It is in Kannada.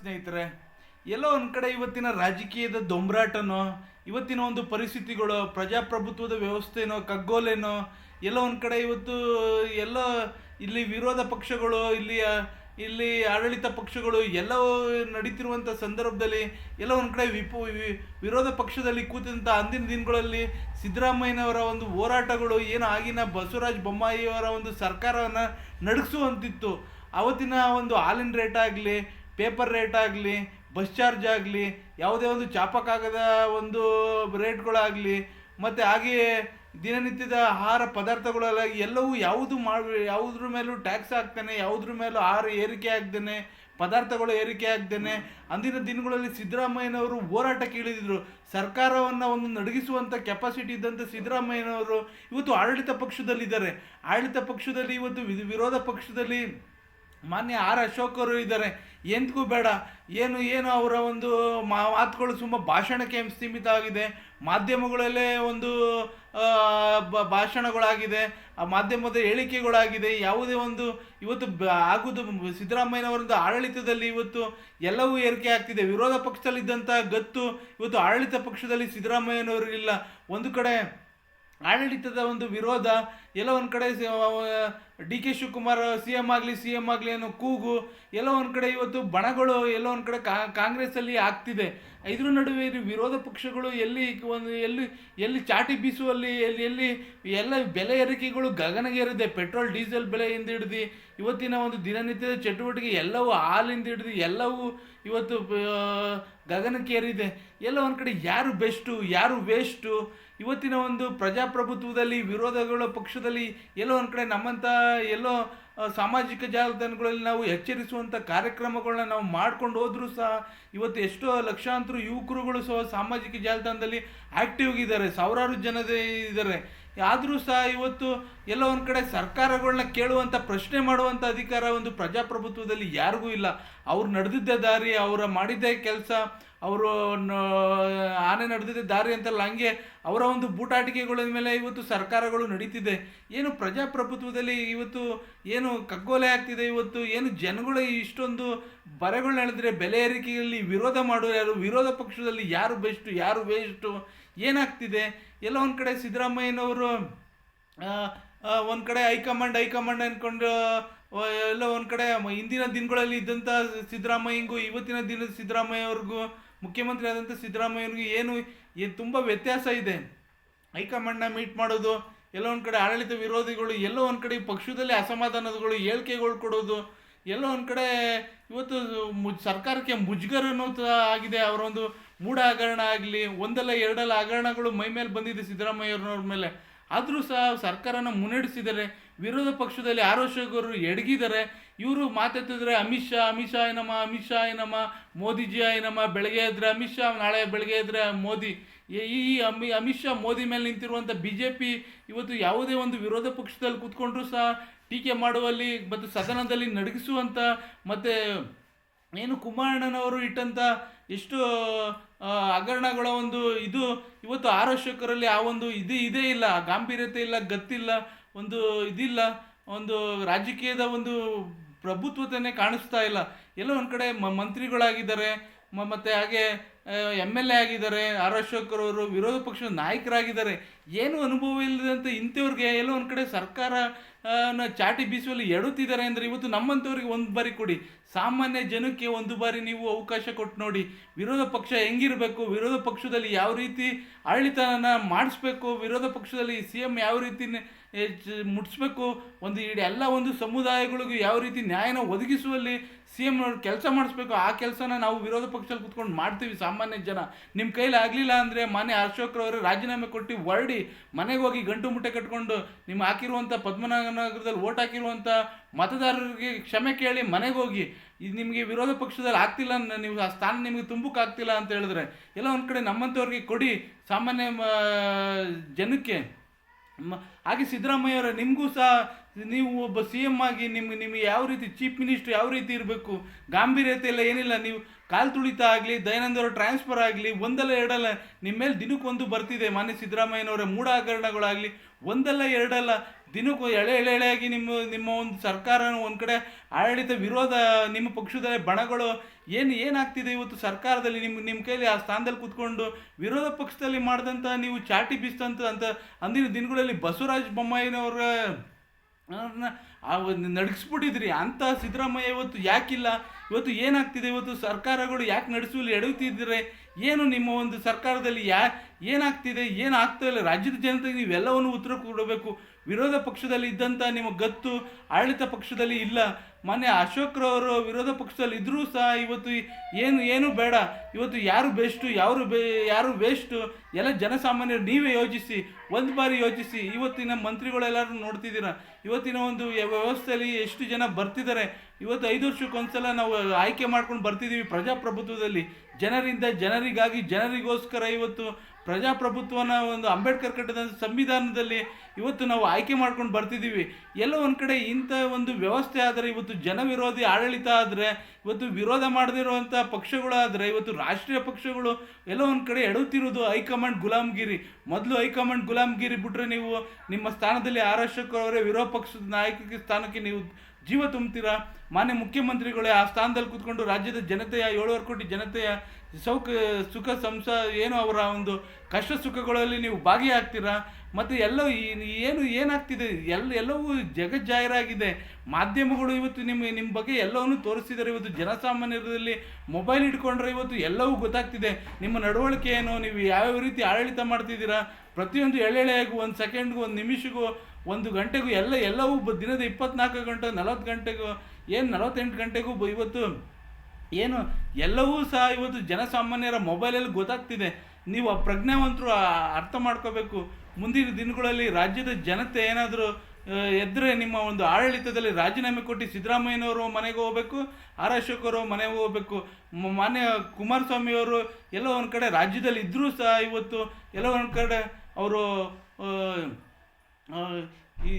ಸ್ನೇಹಿತರೆ, ಎಲ್ಲೋ ಒಂದು ಕಡೆ ಇವತ್ತಿನ ರಾಜಕೀಯದ ದೊಂಬರಾಟನೋ, ಇವತ್ತಿನ ಒಂದು ಪರಿಸ್ಥಿತಿಗಳು, ಪ್ರಜಾಪ್ರಭುತ್ವದ ವ್ಯವಸ್ಥೆನೋ, ಕಗ್ಗೋಲೇನೋ, ಎಲ್ಲೋ ಒಂದು ಕಡೆ ಇವತ್ತು ಎಲ್ಲ ಇಲ್ಲಿ ವಿರೋಧ ಪಕ್ಷಗಳು, ಇಲ್ಲಿಯ, ಇಲ್ಲಿ ಆಡಳಿತ ಪಕ್ಷಗಳು ಎಲ್ಲವೂ ನಡೀತಿರುವಂಥ ಸಂದರ್ಭದಲ್ಲಿ, ಎಲ್ಲ ಒಂದು ಕಡೆ ವಿಪು ವಿರೋಧ ಪಕ್ಷದಲ್ಲಿ ಕೂತಿದಂಥ ಅಂದಿನ ದಿನಗಳಲ್ಲಿ ಸಿದ್ದರಾಮಯ್ಯನವರ ಒಂದು ಹೋರಾಟಗಳು, ಏನು ಆಗಿನ ಬಸವರಾಜ ಬೊಮ್ಮಾಯಿಯವರ ಒಂದು ಸರ್ಕಾರವನ್ನು ನಡೆಸುವಂತಿತ್ತು. ಅವತ್ತಿನ ಒಂದು ಹಾಲಿನ ರೇಟ್ ಆಗಲಿ ಪೇಪರ್ ರೇಟ್ ಆಗಲಿ, ಬಸ್ ಚಾರ್ಜ್ ಆಗಲಿ, ಯಾವುದೇ ಒಂದು ಚಾಪಕಾಗದ ಒಂದು ರೇಟ್ಗಳಾಗಲಿ, ಮತ್ತು ಹಾಗೆಯೇ ದಿನನಿತ್ಯದ ಆಹಾರ ಪದಾರ್ಥಗಳೆಲ್ಲ ಎಲ್ಲವೂ ಯಾವುದು ಮಾಡಿ, ಯಾವುದ್ರ ಮೇಲೂ ಟ್ಯಾಕ್ಸ್ ಹಾಕ್ತಾನೆ, ಯಾವುದ್ರ ಮೇಲೂ ಆಹಾರ ಏರಿಕೆ ಆಗ್ದೇನೆ ಪದಾರ್ಥಗಳು ಏರಿಕೆ ಆಗ್ದೇನೆ ಅಂದಿನ ದಿನಗಳಲ್ಲಿ ಸಿದ್ದರಾಮಯ್ಯನವರು ಹೋರಾಟಕ್ಕೆ ಇಳಿದಿದ್ರು ಸರ್ಕಾರವನ್ನು ಒಂದು ನಡಗಿಸುವಂಥ ಕೆಪಾಸಿಟಿ ಇದ್ದಂಥ ಸಿದ್ದರಾಮಯ್ಯನವರು ಇವತ್ತು ಆಡಳಿತ ಪಕ್ಷದಲ್ಲಿದ್ದಾರೆ. ಆಡಳಿತ ಪಕ್ಷದಲ್ಲಿ ಇವತ್ತು ವಿರೋಧ ಪಕ್ಷದಲ್ಲಿ ಮಾನ್ಯ ಆರ್ ಅಶೋಕರು ಇದ್ದಾರೆ. ಎಂದಿಗೂ ಬೇಡ. ಏನು ಏನು ಅವರ ಒಂದು ಮಾತುಗಳು ತುಂಬ ಭಾಷಣಕ್ಕೆ ಸೀಮಿತ ಆಗಿದೆ ಮಾಧ್ಯಮಗಳಲ್ಲೇ ಒಂದು ಭಾಷಣಗಳಾಗಿದೆ. ಆ, ಮಾಧ್ಯಮದ ಹೇಳಿಕೆಗಳಾಗಿದೆ. ಯಾವುದೇ ಒಂದು, ಇವತ್ತು ಆಗುದು ಸಿದ್ದರಾಮಯ್ಯನವರದ್ದು ಆಡಳಿತದಲ್ಲಿ ಇವತ್ತು ಎಲ್ಲವೂ ಏರಿಕೆ ಆಗ್ತಿದೆ. ವಿರೋಧ ಪಕ್ಷದಲ್ಲಿದ್ದಂಥ ಗತ್ತು ಇವತ್ತು ಆಡಳಿತ ಪಕ್ಷದಲ್ಲಿ ಸಿದ್ದರಾಮಯ್ಯನವರಿಗಿಲ್ಲ ಒಂದು ಕಡೆ ಆಡಳಿತದ ಒಂದು ವಿರೋಧ, ಎಲ್ಲ ಒಂದು ಕಡೆ D K Shivakumar C M ಆಗಲಿ, ಸಿ ಎಂ ಆಗಲಿ ಅನ್ನೋ ಕೂಗು ಎಲ್ಲೋ ಒಂದು ಕಡೆ ಇವತ್ತು ಬಣಗಳು, ಎಲ್ಲೋ ಒಂದು ಕಡೆ ಕಾ- ಕಾಂಗ್ರೆಸ್ಸಲ್ಲಿ ಆಗ್ತಿದೆ. ಇದ್ರ ನಡುವೆ ವಿರೋಧ ಪಕ್ಷಗಳು ಎಲ್ಲಿ ಒಂದು, ಎಲ್ಲಿ ಎಲ್ಲಿ ಚಾಟಿ ಬೀಸುವಲ್ಲಿ, ಎಲ್ಲಿ ಎಲ್ಲಿ ಎಲ್ಲ ಬೆಲೆ ಏರಿಕೆಗಳು ಗಗನಗೇರಿದೆ. ಪೆಟ್ರೋಲ್, ಡೀಸೆಲ್ ಬೆಲೆಯಿಂದ ಹಿಡಿದು ಇವತ್ತಿನ ಒಂದು ದಿನನಿತ್ಯದ ಚಟುವಟಿಕೆ ಎಲ್ಲವೂ ಹಾಲಿಂದ ಹಿಡಿದು ಎಲ್ಲವೂ ಇವತ್ತು ಗಗನಕ್ಕೇರಿದೆ ಎಲ್ಲ ಒಂದು ಕಡೆ ಯಾರು ಬೆಸ್ಟು, ಯಾರು ವೇಸ್ಟು, ಇವತ್ತಿನ ಒಂದು ಪ್ರಜಾಪ್ರಭುತ್ವದಲ್ಲಿ, ವಿರೋಧಗಳ ಪಕ್ಷದಲ್ಲಿ ಎಲ್ಲೋ ಒಂದು ಕಡೆ ನಮ್ಮಂಥ ಎಲ್ಲೋ ಸಾಮಾಜಿಕ ಜಾಲತಾಣಗಳಲ್ಲಿ ನಾವು ಎಚ್ಚರಿಸುವಂಥ ಕಾರ್ಯಕ್ರಮಗಳನ್ನ ನಾವು ಮಾಡ್ಕೊಂಡು ಹೋದರೂ ಸಹ ಇವತ್ತು ಎಷ್ಟೋ ಲಕ್ಷಾಂತರ ಯುವಕರುಗಳು ಸಹ ಸಾಮಾಜಿಕ ಜಾಲತಾಣದಲ್ಲಿ ಆ್ಯಕ್ಟಿವ್ ಇದ್ದಾರೆ ಸಾವಿರಾರು ಜನದೇ ಇದ್ದಾರೆ. ಆದರೂ ಸಹ ಇವತ್ತು ಎಲ್ಲ ಒಂದು ಕಡೆ ಸರ್ಕಾರಗಳನ್ನ ಕೇಳುವಂಥ ಪ್ರಶ್ನೆ ಮಾಡುವಂಥ ಅಧಿಕಾರ ಒಂದು ಪ್ರಜಾಪ್ರಭುತ್ವದಲ್ಲಿ ಯಾರಿಗೂ ಇಲ್ಲ. ಅವ್ರು ನಡೆದಿದ್ದ ದಾರಿ, ಅವರ ಮಾಡಿದ್ದೇ ಕೆಲಸ ಅವರು ಆನೆ ನಡೆದಿದ್ದ ದಾರಿ ಅಂತಲ್ಲ, ಹಂಗೆ ಅವರ ಒಂದು ಬೂಟಾಟಿಕೆಗಳ ಮೇಲೆ ಇವತ್ತು ಸರ್ಕಾರಗಳು ನಡೀತಿದೆ. ಏನು ಪ್ರಜಾಪ್ರಭುತ್ವದಲ್ಲಿ ಇವತ್ತು ಏನು ಕಗ್ಗೋಲೆ ಆಗ್ತಿದೆ, ಇವತ್ತು ಏನು ಜನಗಳು ಇಷ್ಟೊಂದು ಬರೆಗಳನ್ನ ಹೇಳಿದ್ರೆ ಬೆಲೆ ಏರಿಕೆಯಲ್ಲಿ ವಿರೋಧ ಮಾಡೋರು ಯಾರು, ವಿರೋಧ ಪಕ್ಷದಲ್ಲಿ ಯಾರು ಬೆಸ್ಟು ಯಾರು ವೇಸ್ಟು ಏನಾಗ್ತಿದೆ? ಎಲ್ಲ ಒಂದು ಕಡೆ ಸಿದ್ದರಾಮಯ್ಯನವರು ಒಂದು ಕಡೆ ಹೈಕಮಾಂಡ್ ಹೈಕಮಾಂಡ್ ಅಂದ್ಕೊಂಡು ಎಲ್ಲ ಒಂದು ಕಡೆ ಹಿಂದಿನ ದಿನಗಳಲ್ಲಿ ಇದ್ದಂಥ ಸಿದ್ದರಾಮಯ್ಯಂಗೂ, ಇವತ್ತಿನ ದಿನದ ಸಿದ್ದರಾಮಯ್ಯ ಅವ್ರಿಗೂ ಮುಖ್ಯಮಂತ್ರಿ ಆದಂಥ ಸಿದ್ದರಾಮಯ್ಯನಿಗೂ ಏನು ಏನು ತುಂಬ ವ್ಯತ್ಯಾಸ ಇದೆ. ಹೈಕಮಾಂಡ್ನ ಮೀಟ್ ಮಾಡೋದು, ಎಲ್ಲೋ ಒಂದು ಕಡೆ ಆಡಳಿತ ವಿರೋಧಿಗಳು, ಎಲ್ಲೋ ಒಂದು ಕಡೆ ಪಕ್ಷದಲ್ಲಿ ಅಸಮಾಧಾನಗಳು ಹೇಳಿಕೆಗಳು ಕೊಡೋದು, ಎಲ್ಲೋ ಒಂದು ಕಡೆ ಇವತ್ತು ಮುಜ್ ಸರ್ಕಾರಕ್ಕೆ ಅನ್ನೋದು ಆಗಿದೆ. ಅವರ ಒಂದು ಮೂಢ ಹಗರಣ ಆಗಲಿ, ಒಂದಲ್ಲ ಎರಡಲ್ಲ ಹಗರಣಗಳು ಮೈ ಮೇಲೆ ಬಂದಿದೆ ಸಿದ್ದರಾಮಯ್ಯವ್ರವ್ರ ಮೇಲೆ. ಆದರೂ ಸಹ ಸರ್ಕಾರನ ಮುನ್ನಡೆಸಿದ್ದಾರೆ ವಿರೋಧ ಪಕ್ಷದಲ್ಲಿ ಆರೋಗ್ಯರು ಎಡಗಿದ್ದಾರೆ. ಇವರು ಮಾತಾಡ್ತಿದ್ರೆ ಅಮಿತ್ ಶಾ ಅಮಿತ್ ಶಾ, ಏನಮ್ಮ, ಅಮಿತ್ ಶಾ, ಏನಮ್ಮ, ಮೋದಿಜಿ, ಏನಮ್ಮ, ಬೆಳಗ್ಗೆ ಎದ್ರೆ ಅಮಿತ್ ಶಾ, ನಾಳೆ ಬೆಳಗ್ಗೆ ಇದ್ರೆ ಮೋದಿ. ಈ ಅಮಿ, ಅಮಿತ್ ಶಾ ಮೋದಿ ಮೇಲೆ ನಿಂತಿರುವಂಥ ಬಿ ಜೆ ಪಿ ಇವತ್ತು ಯಾವುದೇ ಒಂದು ವಿರೋಧ ಪಕ್ಷದಲ್ಲಿ ಕೂತ್ಕೊಂಡ್ರು ಸಹ ಟೀಕೆ ಮಾಡುವಲ್ಲಿ ಮತ್ತು ಸದನದಲ್ಲಿ ನಡಗಿಸುವಂಥ ಮತ್ತು ಏನು ಕುಮಾರಣ್ಣನವರು ಇಟ್ಟಂಥ ಎಷ್ಟು ಹಗರಣಗಳ ಒಂದು ಇದು ಇವತ್ತು ಆರೋಗ್ಯಕರಲ್ಲಿ ಆ ಒಂದು ಇದು ಇದೇ ಇಲ್ಲ, ಗಾಂಭೀರ್ಯತೆ ಇಲ್ಲ, ಗತ್ತಿಲ್ಲ. ಒಂದು ಇದಿಲ್ಲ, ಒಂದು ರಾಜಕೀಯದ ಒಂದು ಪ್ರಭುತ್ವತೆಯೇ ಕಾಣಿಸ್ತಾ ಇಲ್ಲ. ಎಲ್ಲೋ ಒಂದು ಕಡೆ ಮಂತ್ರಿಗಳಾಗಿದ್ದಾರೆ ಮತ್ತು ಹಾಗೆ ಎಂ ಎಲ್ ಎ ಆಗಿದ್ದಾರೆ, ಆರ್ ಅಶೋಕ್ರವರು ವಿರೋಧ ಪಕ್ಷದ ನಾಯಕರಾಗಿದ್ದಾರೆ. ಏನು ಅನುಭವ ಇಲ್ಲದಂತ ಇಂಥವ್ರಿಗೆ ಎಲ್ಲೋ ಒಂದು ಕಡೆ ಸರ್ಕಾರ ಚಾಟಿ ಬೀಸುವಲ್ಲಿ ಎಡುತ್ತಿದ್ದಾರೆ ಅಂದರೆ ಇವತ್ತು ನಮ್ಮಂಥವ್ರಿಗೆ ಒಂದು ಬಾರಿ ಕೊಡಿ. ಸಾಮಾನ್ಯ ಜನಕ್ಕೆ ಒಂದು ಬಾರಿ ನೀವು ಅವಕಾಶ ಕೊಟ್ಟು ನೋಡಿ. ವಿರೋಧ ಪಕ್ಷ ಹೆಂಗಿರಬೇಕು, ವಿರೋಧ ಪಕ್ಷದಲ್ಲಿ ಯಾವ ರೀತಿ ಆಡಳಿತನ ಮಾಡಿಸ್ಬೇಕು, ವಿರೋಧ ಪಕ್ಷದಲ್ಲಿ ಸಿ ಎಂ ಯಾವ ರೀತಿ ಮುಟ್ಸ್ಬೇಕು, ಒಂದು ಇಡೀ ಎಲ್ಲ ಒಂದು ಸಮುದಾಯಗಳಿಗೂ ಯಾವ ರೀತಿ ನ್ಯಾಯನ ಒದಗಿಸುವಲ್ಲಿ ಸಿ ಎಂ ಕೆಲಸ ಮಾಡಿಸ್ಬೇಕು, ಆ ಕೆಲಸನ ನಾವು ವಿರೋಧ ಪಕ್ಷದಲ್ಲಿ ಕುತ್ಕೊಂಡು ಮಾಡ್ತೀವಿ ಸಾಮಾನ್ಯ ಜನ. ನಿಮ್ಮ ಕೈಲಿ ಆಗಲಿಲ್ಲ ಅಂದರೆ ಮಾನ್ಯ ಅಶೋಕ್ರವರು ರಾಜೀನಾಮೆ ಕೊಟ್ಟು ಹೊರಡಿ ಮನೆಗೆ ಹೋಗಿ ಗಂಟು ಮುಟ್ಟೆ ಕಟ್ಕೊಂಡು ನಿಮ್ಮ ಹಾಕಿರುವಂಥ ಪದ್ಮನಾಭನಗರದಲ್ಲಿ ಓಟ್ ಹಾಕಿರುವಂಥ ಮತದಾರರಿಗೆ ಕ್ಷಮೆ ಕೇಳಿ ಮನೆಗೆ ಹೋಗಿ, ಇದು ನಿಮಗೆ ವಿರೋಧ ಪಕ್ಷದಲ್ಲಿ ಆಗ್ತಿಲ್ಲ ನೀವು ಆ ಸ್ಥಾನ ನಿಮಗೆ ತುಂಬಕ್ಕೆ ಆಗ್ತಿಲ್ಲ ಅಂತ ಹೇಳಿದ್ರೆ, ಎಲ್ಲ ಒಂದು ಕಡೆ ನಮ್ಮಂಥವ್ರಿಗೆ ಕೊಡಿ ಸಾಮಾನ್ಯ ಜನಕ್ಕೆ. ಹಾಗೆ ಸಿದ್ದರಾಮಯ್ಯ ಅವರ, ನಿಮಗೂ ಸಹ ನೀವು ಒಬ್ಬ ಸಿ ಎಂ ಆಗಿ ನಿಮ್ಗೆ, ನಿಮಗೆ ಯಾವ ರೀತಿ ಚೀಫ್ ಮಿನಿಸ್ಟ್ರ್ ಯಾವ ರೀತಿ ಇರಬೇಕು, ಗಾಂಭೀರ್ಯತೆ ಎಲ್ಲ ಏನಿಲ್ಲ, ನೀವು ಕಾಲು ತುಳಿತ ಆಗಲಿ ದಯಾನಂದ ಅವರ ಟ್ರಾನ್ಸ್ಫರ್ ಆಗಲಿ, ಒಂದಲ್ಲ ಎರಡಲ್ಲ ನಿಮ್ಮ ಮೇಲೆ ದಿನಕ್ಕೊಂದು ಬರ್ತಿದೆ. ಮಾನ್ಯ ಸಿದ್ದರಾಮಯ್ಯನವರ ಮೂಢ ಹಗರಣಗಳಾಗಲಿ ಒಂದಲ್ಲ ಎರಡಲ್ಲ, ದಿನಕ್ಕೂ ಎಳೆ ಎಳೆ ಎಳೆಯಾಗಿ ನಿಮ್ಮ ನಿಮ್ಮ ಒಂದು ಸರ್ಕಾರ ಒಂದು ಕಡೆ ಆಡಳಿತ ವಿರೋಧ, ನಿಮ್ಮ ಪಕ್ಷದಲ್ಲಿ ಬಣಗಳು ಏನು, ಏನಾಗ್ತಿದೆ ಇವತ್ತು ಸರ್ಕಾರದಲ್ಲಿ? ನಿಮ್ಮ ನಿಮ್ಮ ಕೈಲಿ ಆ ಸ್ಥಾನದಲ್ಲಿ ಕೂತ್ಕೊಂಡು ವಿರೋಧ ಪಕ್ಷದಲ್ಲಿ ಮಾಡಿದಂಥ ನೀವು ಚಾಟಿ ಬೀಸ್ತಂತ ಅಂತ ಅಂದಿನ ದಿನಗಳಲ್ಲಿ ಬಸವರಾಜ ಬೊಮ್ಮಾಯಿನವರ, ಆ ಒಂದು ನಡ್ಗಿಸ್ಬಿಟ್ಟಿದ್ರಿ ಅಂತ ಸಿದ್ದರಾಮಯ್ಯ ಇವತ್ತು ಯಾಕಿಲ್ಲ? ಇವತ್ತು ಏನಾಗ್ತಿದೆ? ಇವತ್ತು ಸರ್ಕಾರಗಳು ಯಾಕೆ ನಡೆಸುವಲ್ಲಿ ಎಡವುತ್ತಿದ್ದಾರೆ? ಏನು ನಿಮ್ಮ ಒಂದು ಸರ್ಕಾರದಲ್ಲಿ ಯಾ, ಏನಾಗ್ತಿದೆ? ಏನು ರಾಜ್ಯದ ಜನತೆಗೆ ನೀವೆಲ್ಲವನ್ನು ಉತ್ತರ ಕೊಡಬೇಕು. ವಿರೋಧ ಪಕ್ಷದಲ್ಲಿ ಇದ್ದಂಥ ನಿಮ್ಮ ಗತ್ತು ಆಡಳಿತ ಪಕ್ಷದಲ್ಲಿ ಇಲ್ಲ. ಮೊನ್ನೆ ಅಶೋಕ್ರವರು ವಿರೋಧ ಪಕ್ಷದಲ್ಲಿ ಇದ್ದರೂ ಸಹ ಇವತ್ತು ಏನು ಏನು ಬೇಡ. ಇವತ್ತು ಯಾರು ಬೆಸ್ಟು, ಯಾರು ಬೇ ಯಾರು ವೇಸ್ಟು? ಎಲ್ಲ ಜನಸಾಮಾನ್ಯರು ನೀವೇ ಯೋಚಿಸಿ. ಒಂದು ಬಾರಿ ಯೋಚಿಸಿ. ಇವತ್ತಿನ ಮಂತ್ರಿಗಳೆಲ್ಲರೂ ನೋಡ್ತಿದ್ದೀರಾ? ಇವತ್ತಿನ ಒಂದು ವ್ಯವಸ್ಥೆಯಲ್ಲಿ ಎಷ್ಟು ಜನ ಬರ್ತಿದ್ದಾರೆ? ಇವತ್ತು ಐದು ವರ್ಷಕ್ಕೊಂದ್ಸಲ ನಾವು ಆಯ್ಕೆ ಮಾಡ್ಕೊಂಡು ಬರ್ತಿದ್ದೀವಿ ಪ್ರಜಾಪ್ರಭುತ್ವದಲ್ಲಿ. ಜನರಿಂದ ಜನರಿಗಾಗಿ, ಜನರಿಗೋಸ್ಕರ ಇವತ್ತು ಪ್ರಜಾಪ್ರಭುತ್ವನ ಒಂದು ಅಂಬೇಡ್ಕರ್ ಕಟ್ಟದ ಸಂವಿಧಾನದಲ್ಲಿ ಇವತ್ತು ನಾವು ಆಯ್ಕೆ ಮಾಡ್ಕೊಂಡು ಬರ್ತಿದ್ದೀವಿ. ಎಲ್ಲೋ ಒಂದು ಕಡೆ ಇಂಥ ಒಂದು ವ್ಯವಸ್ಥೆ ಆದರೆ, ಇವತ್ತು ಜನವಿರೋಧಿ ಆಡಳಿತ ಆದರೆ, ಇವತ್ತು ವಿರೋಧ ಮಾಡದಿರುವಂಥ ಪಕ್ಷಗಳಾದರೆ, ಇವತ್ತು ರಾಷ್ಟ್ರೀಯ ಪಕ್ಷಗಳು ಎಲ್ಲೋ ಒಂದು ಕಡೆ ಎಡುತ್ತಿರೋದು ಹೈಕಮಾಂಡ್ ಗುಲಾಮ್ಗಿರಿ. ಮೊದಲು ಹೈಕಮಾಂಡ್ ಗುಲಾಮ್ಗಿರಿ ಬಿಟ್ಟರೆ ನೀವು ನಿಮ್ಮ ಸ್ಥಾನದಲ್ಲಿ ಅವರೇ ವಿರೋಧ ಪಕ್ಷದ ನಾಯಕಿಗೆ ಸ್ಥಾನಕ್ಕೆ ನೀವು ಜೀವ ತುಂಬ್ತೀರಾ? ಮಾನ್ಯ ಮುಖ್ಯಮಂತ್ರಿಗಳೇ, ಆ ಸ್ಥಾನದಲ್ಲಿ ಕೂತ್ಕೊಂಡು ರಾಜ್ಯದ ಜನತೆಯ, ಏಳುವರೆ ಕೋಟಿ ಜನತೆಯ ಸೌಖ ಸುಖ ಸಂಸ, ಏನು ಅವರ ಒಂದು ಕಷ್ಟ ಸುಖಗಳಲ್ಲಿ ನೀವು ಭಾಗಿಯಾಗ್ತೀರಾ? ಮತ್ತು ಎಲ್ಲೋ ಏನು ಏನಾಗ್ತಿದೆ? ಎಲ್ಲ ಎಲ್ಲವೂ ಜಗಜ್ಜಾಹೀರಾಗಿದೆ ಮಾಧ್ಯಮಗಳು ಇವತ್ತು ನಿಮ್ಮ ನಿಮ್ಮ ಬಗ್ಗೆ ಎಲ್ಲವನ್ನೂ ತೋರಿಸ್ತಿದ್ದಾರೆ ಇವತ್ತು ಜನಸಾಮಾನ್ಯರಲ್ಲಿ ಮೊಬೈಲ್ ಇಟ್ಕೊಂಡ್ರೆ ಇವತ್ತು ಎಲ್ಲವೂ ಗೊತ್ತಾಗ್ತಿದೆ. ನಿಮ್ಮ ನಡವಳಿಕೆ ಏನು? ನೀವು ಯಾವ್ಯಾವ ರೀತಿ ಆಡಳಿತ ಮಾಡ್ತಿದ್ದೀರಾ? ಪ್ರತಿಯೊಂದು ಎಳೆಳೆಯಾಗೂ ಒಂದು ಸೆಕೆಂಡ್ಗೂ ಒಂದು ನಿಮಿಷಗೂ, ಒಂದು ಗಂಟೆಗೂ, ಎಲ್ಲ ಎಲ್ಲವೂ ದಿನದ ಇಪ್ಪತ್ನಾಲ್ಕು ಗಂಟೆ, ನಲವತ್ತು ಗಂಟೆಗೂ, ಏನು ನಲವತ್ತೆಂಟು ಗಂಟೆಗೂ ಇವತ್ತು ಏನು? ಎಲ್ಲವೂ ಸಹ ಇವತ್ತು ಜನಸಾಮಾನ್ಯರ ಮೊಬೈಲಲ್ಲಿ ಗೊತ್ತಾಗ್ತಿದೆ. ನೀವು ಆ ಪ್ರಜ್ಞಾವಂತರು ಅರ್ಥ ಮಾಡ್ಕೋಬೇಕು. ಮುಂದಿನ ದಿನಗಳಲ್ಲಿ ರಾಜ್ಯದ ಜನತೆ ಏನಾದರೂ ಎದ್ರೆ ನಿಮ್ಮ ಒಂದು ಆಡಳಿತದಲ್ಲಿ ರಾಜೀನಾಮೆ ಕೊಟ್ಟು ಸಿದ್ದರಾಮಯ್ಯನವರು ಮನೆಗೆ ಹೋಗಬೇಕು, ಆರ್ ಅಶೋಕ್ ಅವರು ಮನೆಗೆ ಹೋಗಬೇಕು. ಮಾನ್ಯ ಕುಮಾರಸ್ವಾಮಿಯವರು ಎಲ್ಲೋ ಒಂದು ಕಡೆ ರಾಜ್ಯದಲ್ಲಿ ಇದ್ದರೂ ಸಹ ಇವತ್ತು ಎಲ್ಲೋ ಒಂದು ಕಡೆ ಅವರು ಈ